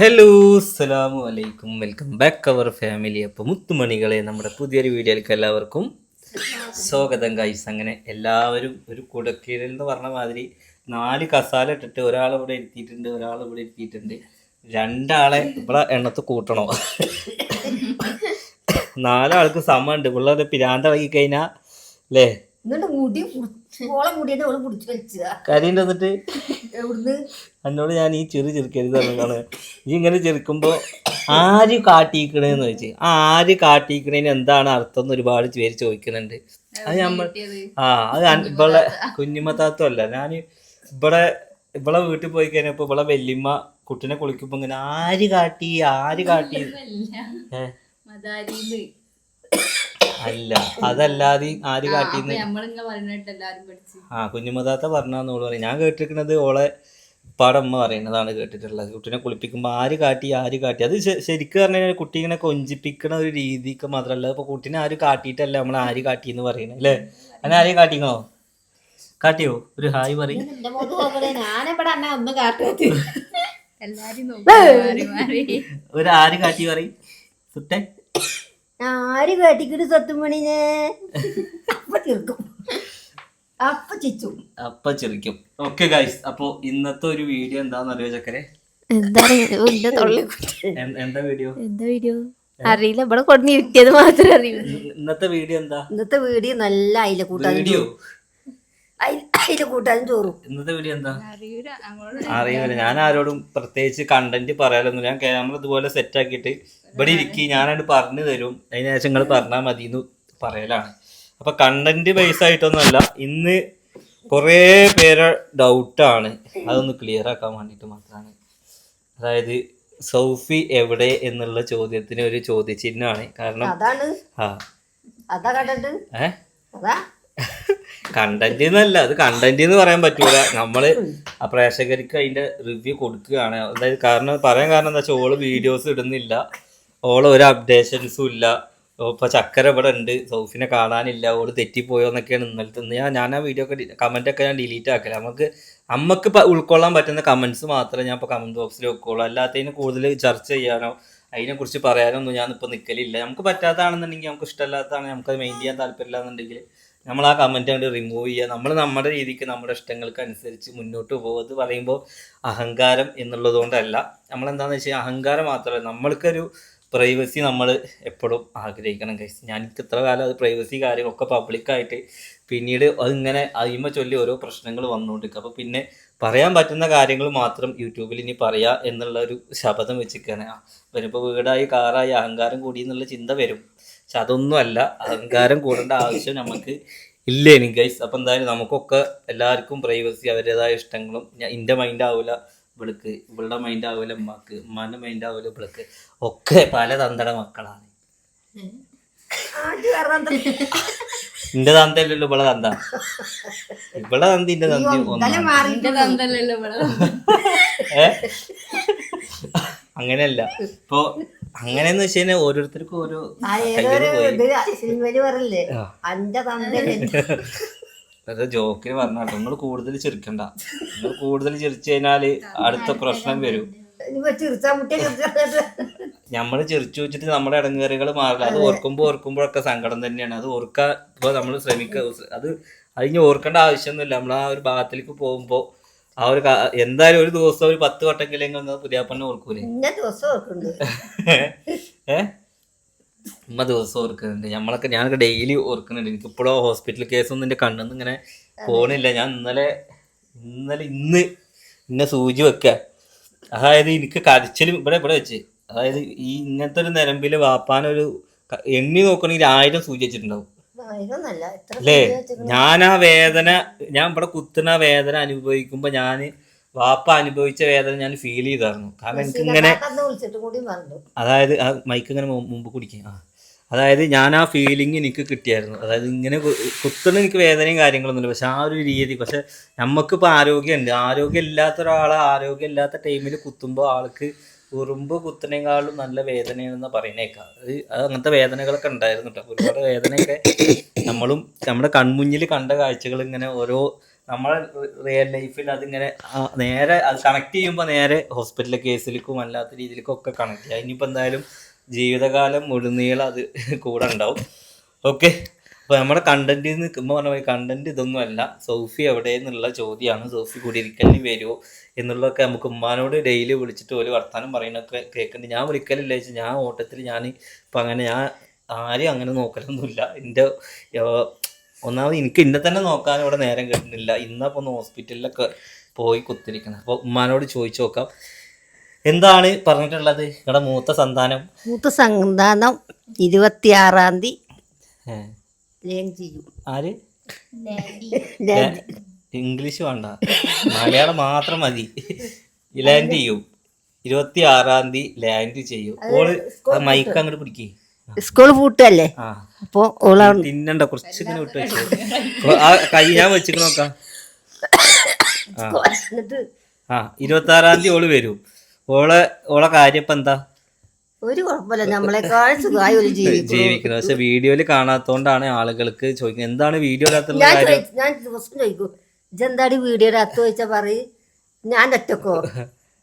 Hello അസ്സലാമു അലൈക്കും. Welcome back അവർ family അപ്പോൾ മുത്തുമണികളെ നമ്മുടെ പുതിയൊരു വീഡിയോയിലേക്ക് എല്ലാവർക്കും സ്വാഗതം കായ്സ് അങ്ങനെ എല്ലാവരും ഒരു കുടക്കീഴിൽ എന്ന് പറഞ്ഞ മാതിരി നാല് കസാല ഇട്ടിട്ട് ഒരാൾ ഇവിടെ ഇരുത്തിയിട്ടുണ്ട് ഒരാൾ ഇവിടെ ഇരുത്തിയിട്ടുണ്ട്. രണ്ടാളെ ഇവിടെ എണ്ണത്ത് കൂട്ടണോ. നാലാൾക്ക് സമമുണ്ട് ഇവിടെ പിരാന്തളകി കഴിഞ്ഞാൽ അല്ലേ എന്നിട്ട് മുടി പുടിച്ച് ഓളെ മുടിയുടെ ഓൾ പിടിച്ച് വലിച്ചതാ. കാര്യം എന്നിട്ട്? എവിടുന്ന്? എന്നോട് ഞാൻ ഈ ചെറു ചെറുക്കരുത് പറഞ്ഞാണ് ഈ ഇങ്ങനെ ചെറുക്കുമ്പോൾ ആര് കാട്ടിക്കണേന്ന് ചോദിച്ചു. ആ ആര് കാട്ടിക്കണേന് എന്താണ് അർത്ഥം എന്ന് ഒരുപാട് പേര് ചോദിക്കുന്നുണ്ട് അത് നമ്മൾ ആ അത് ഇവിടെ കുഞ്ഞുമത്താത്തും അല്ല ഞാൻ ഇവിടെ ഇവിടെ വീട്ടിൽ പോയി കഴിഞ്ഞപ്പോ ഇവിടെ വല്യമ്മ കുട്ടിനെ കുളിക്കുമ്പോ ഇങ്ങനെ ആര് കാട്ടി ആര് കാട്ടി? ഏ? മദാരിന്ന്. അല്ല അതല്ലാതെ ആര് കാട്ടിന്ന്? ആ കുഞ്ഞുമതാത്ത പറഞ്ഞോൾ പറയും. ഞാൻ കേട്ടിരിക്കുന്നത് ഓളെ പാടമ്മ പറയുന്നതാണ് കേട്ടിട്ടുള്ളത്. കുട്ടീനെ കുളിപ്പിക്കുമ്പോൾ ആര് കാട്ടി ആര് കാട്ടി? അത് ശ- ശരിക്കും പറഞ്ഞു കഴിഞ്ഞാൽ കുട്ടി ഇങ്ങനെ കൊഞ്ചിപ്പിക്കണ ഒരു രീതിക്ക് മാത്രമല്ല ഇപ്പൊ കുട്ടീനെ ആര് കാട്ടിയിട്ടല്ല നമ്മൾ ആര് കാട്ടി എന്ന് പറയുന്നത് അല്ലേ അങ്ങനെ ആരെയും കാട്ടിക്കണോ? കാട്ടിയോ? ഒരു ഹായ് പറയും. എന്റെ മുഖത്ത് നോക്കണേ ഞാനിവിടെ അന്നെ ഒന്നും കാട്ടുന്നത് എല്ലാരും നോക്കി മാറി മാറി. ഒരു ആര് കാട്ടി പറയും. സുട്ടെ ആര് കാട്ടിക്കിട്ട് സത്തുമണിനെ അപ്പൊ തീർക്കും അപ്പൊ ചിച്ചു അപ്പൊ ചിരിക്കും. ഓക്കെ ഗൈസ് അപ്പൊ ഇന്നത്തെ ഒരു വീഡിയോ എന്താന്ന് അറിയോ ചക്കരെ എന്താണ് എന്റെ തൊള്ളി എൻ- എന്താ വീഡിയോ എന്താ വീഡിയോ അറിയില്ല. ഇവിടെ കൊണ്ടു ഇരുത്തിയത് മാത്രമേ അറിയൂ ഇന്നത്തെ വീഡിയോ എന്താ? ഇന്നത്തെ വീഡിയോ നല്ല അയില കൂട്ടാൻ വീഡിയോ കൂട്ടാനും ചോറും. ഇന്നത്തെ വീഡിയോ എന്താ? അറിയൂല ഞാൻ ആരോടും പ്രത്യേകിച്ച് കണ്ടന്റ് പറയാലൊന്നും ഞാൻ ക്യാമറ ഇതുപോലെ സെറ്റ് ആക്കിയിട്ട് ഇവിടെ ഇരിക്കി ഞാനത് പറഞ്ഞു തരും. അതിന് ശേഷം നിങ്ങൾ പറഞ്ഞാൽ മതി എന്ന് പറയലാണ്. അപ്പൊ കണ്ടന്റ് ബേസ് ആയിട്ടൊന്നുമല്ല ഇന്ന് കുറേ പേരെ ഡൗട്ടാണ് അതൊന്ന് ക്ലിയർ ആക്കാൻ വേണ്ടിയിട്ട് മാത്രമാണ് അതായത് സൗഫി എവിടെ എന്നുള്ള ചോദ്യത്തിന് ഒരു ചോദ്യചിഹ്നമാണ്. കാരണം അതാണ്. ആ. അതാ കണ്ടിട്ട്. ഏഹ് കണ്ടന്റ് എന്നല്ല അത് കണ്ടന്റ് എന്ന് പറയാൻ പറ്റൂല. നമ്മൾ ആ പ്രേക്ഷകർക്ക് അതിന്റെ റിവ്യൂ കൊടുക്കുകയാണ്. അതായത് കാരണം പറയാൻ കാരണം എന്താ വെച്ചാൽ ഓൾ വീഡിയോസ് ഇടുന്നില്ല. ഓൾ ഒരു അപ്ഡേഷൻസും ഇല്ല. ഇപ്പൊ ചക്കര ഇവിടെ ഉണ്ട്. സൗഫിനെ കാണാനില്ല. ഓൾ തെറ്റിപ്പോയോ എന്നൊക്കെയാണ് ഇന്നലത്തെ ഇന്ന് ഞാൻ ഞാൻ ആ വീഡിയോ ഒക്കെ കമന്റ് ഒക്കെ ഞാൻ ഡിലീറ്റ് ആക്കില്ല നമുക്ക് നമുക്ക് ഉൾക്കൊള്ളാൻ പറ്റുന്ന കമന്റ്സ് മാത്രമേ ഞാൻ ഇപ്പൊ കമന്റ് ബോക്സിൽ വെക്കുള്ളൂ. അല്ലാത്തതിന് കൂടുതൽ ചർച്ച ചെയ്യാനോ അതിനെ കുറിച്ച് പറയാനൊന്നും ഞാൻ ഇപ്പൊ നിൽക്കലില്ല നമുക്ക് പറ്റാത്തതാണെന്നുണ്ടെങ്കിൽ നമുക്ക് ഇഷ്ടമല്ലാത്തതാണ് നമുക്ക് അത് മെയിൻ ചെയ്യാൻ താല്പര്യമില്ല എന്നുണ്ടെങ്കിൽ നമ്മൾ ആ കമന്റ് അങ്ങോട്ട് റിമൂവ് ചെയ്യുക. നമ്മൾ നമ്മുടെ രീതിക്ക് നമ്മുടെ ഇഷ്ടങ്ങൾക്ക് അനുസരിച്ച് മുന്നോട്ട് പോകുന്നത് പറയുമ്പോൾ അഹങ്കാരം എന്നുള്ളത് കൊണ്ടല്ല. നമ്മളെന്താണെന്ന് വെച്ചാൽ അഹങ്കാരം മാത്രമല്ല നമ്മൾക്കൊരു പ്രൈവസി നമ്മൾ എപ്പോഴും ആഗ്രഹിക്കണം കഴിച്ച് ഞാൻ എനിക്ക് ഇത്ര കാലം അത് പ്രൈവസി കാര്യങ്ങളൊക്കെ പബ്ലിക്കായിട്ട് പിന്നീട് അതിങ്ങനെ അതിമ ചൊല്ലി ഓരോ പ്രശ്നങ്ങൾ വന്നുകൊണ്ടിരിക്കും അപ്പോൾ പിന്നെ പറയാൻ പറ്റുന്ന കാര്യങ്ങൾ മാത്രം യൂട്യൂബിൽ ഇനി പറയാ എന്നുള്ള ഒരു ശപഥം വെച്ചിരിക്കുകയാണ് വരുമ്പോൾ വീടായി കാറായി അഹങ്കാരം കൂടി എന്നുള്ള ചിന്ത വരും. പക്ഷെ അതൊന്നും അല്ല അഹങ്കാരം കൂടേണ്ട ആവശ്യം നമുക്ക് ഇല്ല എനിക്ക് ഗൈസ് അപ്പം എന്തായാലും നമുക്കൊക്കെ എല്ലാവർക്കും പ്രൈവസി അവരുടേതായ ഇഷ്ടങ്ങളും ഞാൻ എന്റെ മൈൻഡ് ആവില്ല ഇവൾക്ക്. ഇവളുടെ മൈൻഡ് ആവില്ല ഉമ്മാക്ക്. ഉമ്മാന്റെ മൈൻഡ് ആവില്ല ഇവൾക്ക്. ഒക്കെ പല തന്തട മക്കളാണ്. എന്റെ തന്തല്ലോ തന്തല്ലല്ലോ ഇവളെ തന്ത. ഇവളെ തന്തി എന്റെ തന്തി അങ്ങനെയല്ല. ഇപ്പൊ അങ്ങനെയെന്ന് വെച്ച് കഴിഞ്ഞാൽ ഓരോരുത്തർക്കും ഓരോ സിനിമയിൽ അന്റെ ജോക്കിന് പറഞ്ഞാട്ടോ നിങ്ങൾ കൂടുതൽ ചിരിക്കണ്ട. നിങ്ങൾ കൂടുതൽ ചിരിച്ചു കഴിഞ്ഞാൽ അടുത്ത പ്രശ്നം വരും. നമ്മൾ ചിരിച്ചു വെച്ചിട്ട് നമ്മുടെ ഇടങ്ങേറുകൾ മാറില്ല. അത് ഓർക്കുമ്പോൾ ഓർക്കുമ്പോഴൊക്കെ സങ്കടം തന്നെയാണ്. അത് ഓർക്കാൻ ഇപ്പൊ നമ്മൾ ശ്രമിക്കുക അത് അതിന് ഓർക്കേണ്ട ആവശ്യമൊന്നുമില്ല. നമ്മൾ ആ ഒരു ഭാഗത്തിലേക്ക് പോകുമ്പോൾ ആ ഒരു എന്തായാലും ഒരു ദിവസം ഒരു പത്ത് വട്ടമെങ്കിലും പുതിയാപ്പണ്ണെ ഓർക്കൂലേ? ദിവസം ഓർക്കുന്നുണ്ട്. ഉമ്മ ദിവസം ഓർക്കുന്നുണ്ട്. നമ്മളൊക്കെ ഞാനൊക്കെ ഡെയിലി ഓർക്കുന്നുണ്ട്. എനിക്ക് ഇപ്പോഴോ ഹോസ്പിറ്റൽ കേസൊന്നും എന്റെ കണ്ണൊന്നും ഇങ്ങനെ പോണില്ല. ഞാൻ ഇന്നലെ ഇന്നലെ ഇന്ന് ഇന്നെ സൂചി വെക്കുക അതായത് എനിക്ക് കരച്ചിലും ഇവിടെ ഇവിടെ വെച്ച്. അതായത് ഈ ഇങ്ങനത്തെ ഒരു നിലമ്പിൽ വാപ്പാനൊരു എണ്ണി നോക്കണമെങ്കിൽ ആയിരം സൂചി വെച്ചിട്ടുണ്ടാവും. ഇതൊന്നല്ല അല്ലേ ഞാൻ ആ വേദന ഞാൻ ഇവിടെ കുത്തുന്ന വേദന അനുഭവിക്കുമ്പോ ഞാൻ വാപ്പ അനുഭവിച്ച വേദന ഞാൻ ഫീൽ ചെയ്തായിരുന്നു. കാരണം എനിക്ക് ഇങ്ങനെ അതായത് ആ മൈക്ക് ഇങ്ങനെ മുമ്പ് കുടിക്കും. ആ. അതായത് ഞാൻ ആ ഫീലിംഗ് എനിക്ക് കിട്ടിയായിരുന്നു. അതായത് ഇങ്ങനെ കുത്തുന്ന എനിക്ക് വേദനയും കാര്യങ്ങളൊന്നുമില്ല. പക്ഷെ ആ ഒരു രീതി പക്ഷെ നമുക്കിപ്പോൾ ആരോഗ്യമുണ്ട്. ആരോഗ്യം ഇല്ലാത്ത ഒരാളെ ആരോഗ്യം ഇല്ലാത്ത ടൈമിൽ കുത്തുമ്പോൾ ആൾക്ക് ഉറുമ്പ് കുത്തിനേക്കാളും നല്ല വേദനയാണെന്ന് പറയുന്നേക്കാം. അത് അങ്ങനത്തെ വേദനകളൊക്കെ ഉണ്ടായിരുന്നു കേട്ടോ ഒരുപാട് വേദനയൊക്കെ നമ്മളും നമ്മുടെ കൺമുന്നിൽ കണ്ട കാഴ്ചകൾ ഇങ്ങനെ ഓരോ നമ്മളെ റിയൽ ലൈഫിൽ അതിങ്ങനെ നേരെ അത് കണക്ട് ചെയ്യുമ്പോൾ നേരെ ഹോസ്പിറ്റൽ കേസിലേക്കും അല്ലാത്ത രീതിയിലേക്കും ഒക്കെ കണക്ട് ചെയ്യാം. ഇനിയിപ്പോൾ എന്തായാലും ജീവിതകാലം മുഴുനീളം അത് കൂടെ ഉണ്ടാവും. ഓക്കെ അപ്പോൾ നമ്മുടെ കണ്ടന്റ് നിൽക്കുമ്പോൾ പറഞ്ഞ കണ്ടന്റ് ഇതൊന്നും അല്ല. സോഫി എവിടെ എന്നുള്ള ചോദ്യമാണ് സോഫി കുടിയിരിക്കലിന് വരുമോ എന്നുള്ളതൊക്കെ നമുക്ക് ഉമ്മാനോട് ഡെയിലി വിളിച്ചിട്ട് ഒരു വർത്താനം പറയുന്നൊക്കെ കേൾക്കുന്നുണ്ട് ഞാൻ വിളിക്കലില്ല വെച്ചാൽ ഞാൻ ഓട്ടത്തിൽ ഞാൻ ഇപ്പം അങ്ങനെ ഞാൻ ആരും അങ്ങനെ നോക്കലൊന്നുമില്ല. എന്റെ ഒന്നാമത് എനിക്ക് ഇന്നെ തന്നെ നോക്കാൻ ഇവിടെ നേരം കിട്ടുന്നില്ല. ഇന്നപ്പോൾ ഒന്ന് ഹോസ്പിറ്റലിലൊക്കെ പോയി കുത്തിരിക്കണം. അപ്പോൾ ഉമ്മാനോട് ചോദിച്ചു നോക്കാം. എന്താണ് പറഞ്ഞിട്ടുള്ളത്? നിങ്ങളുടെ മൂത്ത സന്താനം? മൂത്ത സന്താനം ഇരുപത്തിയാറാം തീയതി. ചെയ്യും. ആര്? ഇംഗ്ലീഷ് വേണ്ട. മലയാളം മാത്രം മതി. ലാൻഡ് ചെയ്യും. ഇരുപത്തി ആറാം തീയതി ലാൻഡ് ചെയ്യും. ഓൾ മൈക്ക് അങ്ങോട്ട് പിടിക്കേ. സ്കൂൾ പൂട്ടല്ലേ? അപ്പൊ അപ്പോൾ ഓള തിന്നണ്ട കുറച്ച് ഇങ്ങനെ വിട്ട് വെച്ചു ആ കൈ ഞാൻ വെച്ചിട്ട് നോക്കാം. ആ. ഇരുപത്തി ആറാം തീയതി ഓൾ വരും. ഓളെ ഓളെ കാര്യം ഇപ്പൊ എന്താ? ഒരു കുഴപ്പമില്ല. നമ്മളെക്കാൾ സുഖമായി ഒരു ജീവിക്കും ജീവിക്കുന്നത് പക്ഷെ വീഡിയോയിൽ കാണാത്തോണ്ടാണ് ആളുകൾക്ക് ചോദിക്കുന്നത്. എന്താണ് വീഡിയോ ഞാൻ ചോദിച്ചു ദിവസം ചോദിക്കും. ഇതെന്താണ് വീഡിയോയുടെ അകത്ത് ചോദിച്ചാൽ പറയും? ഞാൻ ഒറ്റക്കോ?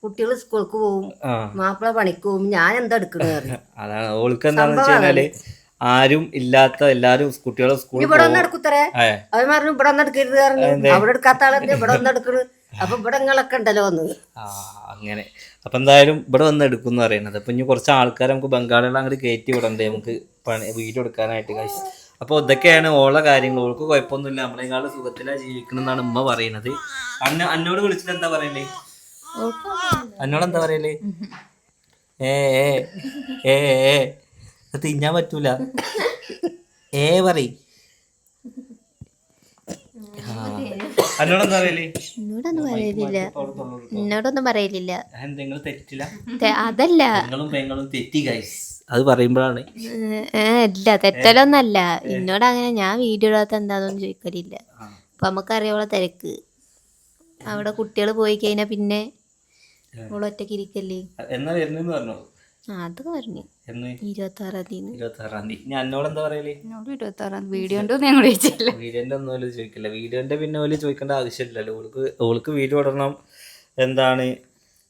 കുട്ടികൾ സ്കൂൾക്ക് പോവും ആ. മാപ്പിള പണിക്ക് പോവും ഞാൻ എന്താ എടുക്കണേ അതാണ്. ഓൾക്ക് എന്താന്ന് വെച്ച് കഴിഞ്ഞാൽ ആരും ഇല്ലാത്ത എല്ലാരും കുട്ടികളെ സ്കൂളിൽ ഇവിടെ ഒന്ന് എടുക്കുത്തരേ? അവൻ പറഞ്ഞു ഇവിടെ ഒന്ന് എടുക്കരുത് പറഞ്ഞു. അവിടെ എടുക്കാത്ത ആളെന്ത് ഇവിടെ ഒന്ന് എടുക്കണ്. അപ്പൊ ഇവിടെ നിങ്ങളൊക്കെ ഉണ്ടല്ലോ ഒന്ന് ആ അങ്ങനെ. അപ്പൊ എന്തായാലും ഇവിടെ വന്ന് എടുക്കുന്നു പറയുന്നത്. അപ്പം ഇനി കുറച്ച് ആൾക്കാർ നമുക്ക് ബംഗാളികൾ അങ്ങോട്ട് കയറ്റി വിടണ്ടേ? നമുക്ക് പണി വീട് എടുക്കാനായിട്ട് കഴിച്ചു അപ്പോൾ ഇതൊക്കെയാണ് ഓളെ കാര്യങ്ങൾ. ഓൾക്ക് കുഴപ്പമൊന്നുമില്ല. നമ്മളെക്കാളും സുഖത്തിലാണ് ജീവിക്കണം എന്നാണ് ഉമ്മ പറയുന്നത്. അന്ന അന്നോട് വിളിച്ചിട്ട് എന്താ പറയല്ലേ അന്നോട് എന്താ പറയല്ലേ ഏ ഏ ഏ ഏ അത് തിന്നാൻ പറ്റൂല. ഏ പറയ്. ആ. അന്നോടെന്താ പറയൽ എന്നോടൊന്നും പറയലില്ല എന്നോടൊന്നും പറയലില്ല. എന്തെങ്കിലും തെറ്റില്ല. അതല്ല. നിങ്ങളും പെങ്ങളും തെറ്റി ഗൈസ് അത് പറയുമ്പോഴാണ്. ഇല്ല തെറ്റലൊന്നല്ല. എന്നോട് അങ്ങനെ ഞാൻ വീഡിയോ ഇടാത്ത എന്താണെന്നൊന്നും ചോദിക്കലില്ല. അപ്പൊ നമുക്കറിയാവുള്ള തിരക്ക്. അവിടെ കുട്ടികൾ പോയി കഴിഞ്ഞാ പിന്നെ ഒറ്റയ്ക്ക് ഇരിക്കല്ലേ? എന്നാ വരുന്നെന്ന് പറഞ്ഞു? അതൊക്കെ പറഞ്ഞു. എന്ന്? ഇരുപത്തി ആറാം തീയതി. ഇരുപത്തി ആറാം തീയതി ഇനി അന്നോട് എന്താ പറയൽ? എന്നോട് ഇരുപത്തി ആറാം വീഡിയോ ഉണ്ടോ ഞാൻ ചോദിച്ചില്ല വീഡിയോന്റെ ഒന്നും ഓൽ ചോദിക്കില്ല. വീഡിയോന്റെ പിന്നെ ഓൽ ചോദിക്കേണ്ട ആവശ്യമില്ലല്ലോ. ഓൾക്ക് ഓൾക്ക് വീഡിയോ ഇടണം എന്താണ്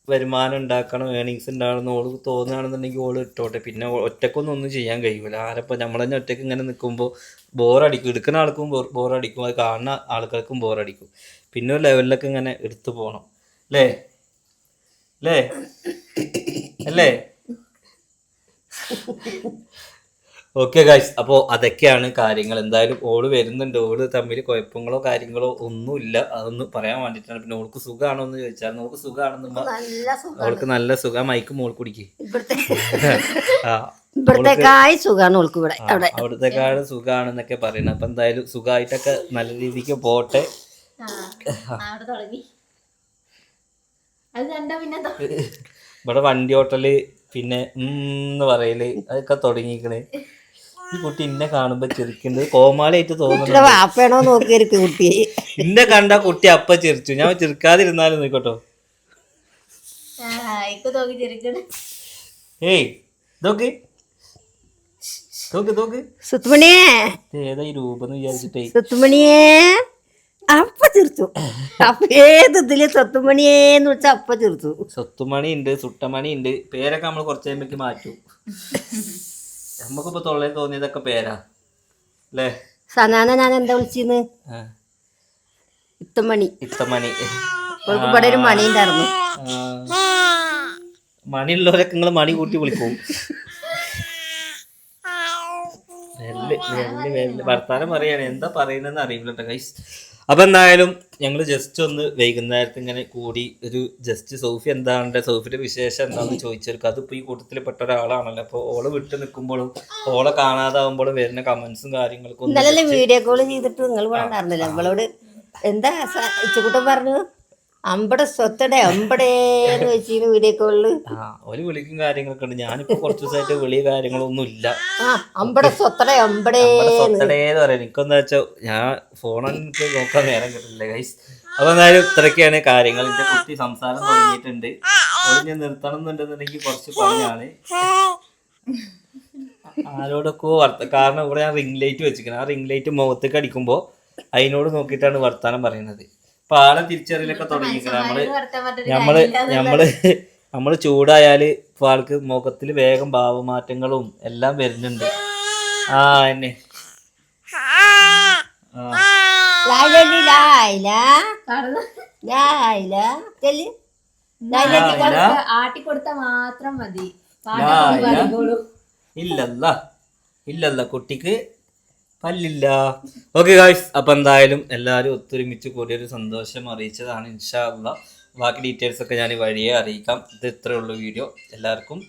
വരുമാനം ഉണ്ടാക്കണം ഏണിങ്സ് ഉണ്ടാകണം ഓൾക്ക് തോന്നുകയാണെന്നുണ്ടെങ്കിൽ ഓൾ ഇട്ടോട്ടെ. പിന്നെ ഒറ്റക്കൊന്നും ഒന്നും ചെയ്യാൻ കഴിയൂല. ആരപ്പോൾ നമ്മൾ തന്നെ ഒറ്റയ്ക്ക് ഇങ്ങനെ നിൽക്കുമ്പോൾ ബോറടിക്കും. എടുക്കുന്ന ആൾക്കും ബോറടിക്കും. അത് കാണുന്ന ആൾക്കാർക്കും ബോറടിക്കും. പിന്നെ ഒരു ലെവലിലൊക്കെ ഇങ്ങനെ എടുത്തു പോകണം അല്ലേ അല്ലേ അല്ലേ? ഓക്കെ ഗൈസ് അപ്പോൾ അതൊക്കെയാണ് കാര്യങ്ങൾ. എന്തായാലും ഓൾ വരുന്നുണ്ട്. ഓൾ തമ്മിൽ കുഴപ്പങ്ങളോ കാര്യങ്ങളോ ഒന്നുമില്ല. അതൊന്ന് പറയാൻ വേണ്ടിയിട്ടാണ്. പിന്നെ ഓൾക്ക് സുഖമാണോ എന്ന് ചോദിച്ചാൽ നോക്ക് സുഖമാണെന്ന് ഓൾക്ക് നല്ല സുഖം അവൾക്ക് നല്ല സുഖം. മൈക്ക് മോൾ കുടിക്ക്. അവിടുത്തെ ആ സുഖമാണെന്നൊക്കെ സുഖമാണ് ഓൾക്ക് ഇവിടെ. സുഖാണെന്നൊക്കെ പറയുന്നത് അപ്പൊ എന്തായാലും സുഖമായിട്ടൊക്കെ നല്ല രീതിക്ക് പോട്ടെ. അവിടെ തുടങ്ങി. അത് കണ്ട പിന്നെ എന്താ? ഇവിടെ വണ്ടി ഓട്ടൽ പിന്നെ ഉം എന്ന് പറയൽ. അതൊക്കെ തുടങ്ങിക്കണ്. ഈ കുട്ടി എന്നെ കാണുമ്പോ ചിരിക്കുന്നത് കോമാളിയായിട്ട് തോന്നുന്നു ഇന്നെ വാപ്പയാണോ നോക്കിയിരിക്കും കുട്ടി എന്നെ കണ്ട കുട്ടി അപ്പ ചിരിച്ചു. ഞാൻ ചിരിക്കാതിരുന്നാലും നിൽക്കട്ടോ ഏയ് ഇതൊക്കെ തോക്ക് തോക്ക് സുത്തുമണിയേ. ഇത് ഏതാ ഈ രൂപം എന്ന് വിചാരിച്ചിട്ടേ. സുത്തുമണിയേ. അപ്പ ഏത് ഇതിൽ സ്വത്തുമണിയേന്ന് വെച്ചാ അപ്പ ചിരിച്ചു സ്വത്തുമണി ഉണ്ട് സുട്ടമണി ഉണ്ട് പേരൊക്കെ നമ്മൾ കുറച്ച് കഴിയുമ്പോഴേക്ക് മാറ്റും. നമുക്കിപ്പോ തൊള്ളയിൽ തോന്നിയതൊക്കെ പേരാ. അല്ലേ സനാന ഞാൻ എന്താ വിളിച്ചിന്ന് ഇത്തമണി. ഇത്തമണി. ഇവിടെ ഒരു മണി ഉണ്ടായിരുന്നു. മണി ഉള്ളവരൊക്കെ നിങ്ങൾ മണി കൂട്ടി വിളിക്കും. വർത്താനം പറയാണ്. എന്താ പറയുന്നതെന്ന് അറിയില്ല കേട്ടോ ഗൈസ് അപ്പൊ എന്തായാലും ഞങ്ങൾ ജസ്റ്റ് ഒന്ന് വൈകുന്നേരത്ത് ഇങ്ങനെ കൂടി ഒരു ജസ്റ്റ് സോഫി എന്താണ് സോഫിയുടെ വിശേഷം എന്താണെന്ന് ചോദിച്ചവർക്ക്. അതിപ്പോ ഈ കൂട്ടത്തിൽ പെട്ട ഒരാളാണല്ലോ. അപ്പൊ ഓളെ വിട്ട് നിൽക്കുമ്പോഴും ഓളെ കാണാതാവുമ്പോഴും വരുന്ന കമന്റ്സും കാര്യങ്ങൾക്കും വീഡിയോ കോൾ ചെയ്തിട്ട് നിങ്ങൾ നമ്മളോട് എന്താ സ- പറഞ്ഞു? അമ്പടെ സ്വത്തടെ അമ്പടേന്ന് വെച്ചിരുന്നു വീഡിയോ കോളിൽ ആ ഒരു വിളിക്കും കാര്യങ്ങളൊക്കെ ഉണ്ട്. ഞാനിപ്പോ കുറച്ച് ദിവസമായിട്ട് വിളി കാര്യങ്ങളൊന്നും ഇല്ല ആ അമ്പടെ സ്വത്തടെ അമ്പടേ സ്വത്തടേന്ന് പറയാം എനിക്കെന്താ വെച്ചാൽ ഞാൻ എനിക്ക് നോക്കാൻ നേരം കിട്ടില്ല ഗൈസ് അപ്പൊ എന്തായാലും ഇത്രയൊക്കെയാണ് കാര്യങ്ങൾ. എന്റെ കുട്ടി സംസാരം തുടങ്ങിയിട്ടുണ്ട്. അത് ഞാൻ നിർത്തണം എന്നുണ്ടെന്നുണ്ടെങ്കിൽ കുറച്ച് പറഞ്ഞാണ് ആരോടൊക്കെ വർത്ത കാരണം ഇവിടെ ഞാൻ റിംഗ് ലൈറ്റ് വെച്ചിരിക്കണം. ആ റിംഗ് ലൈറ്റ് മുഖത്തേക്ക് അടിക്കുമ്പോൾ അതിനോട് നോക്കിയിട്ടാണ് വർത്താനം പറയുന്നത്. ഇപ്പൊ ആളെ തിരിച്ചറിയലൊക്കെ തുടങ്ങിക്കണം നമ്മൾ നമ്മൾ നമ്മൾ നമ്മൾ ചൂടായാൽ ഇപ്പൊ ആൾക്ക് മുഖത്തിൽ വേഗം ഭാവമാറ്റങ്ങളും എല്ലാം വരുന്നുണ്ട്. ആ എന്നെ. മാത്രം മതി. ഇല്ലല്ല. ഇല്ലല്ല. കുട്ടിക്ക് പല്ലില്ല. ഓക്കെ ഗായ്സ് അപ്പൊ എന്തായാലും എല്ലാവരും ഒത്തൊരുമിച്ച് കൂടിയൊരു സന്തോഷം അറിയിച്ചതാണ് ഇൻഷാല്ല ബാക്കി ഡീറ്റെയിൽസ് ഒക്കെ ഞാൻ വഴിയെ അറിയിക്കാം. ഇത് ഇത്രേ ഉള്ളൂ വീഡിയോ. എല്ലാവർക്കും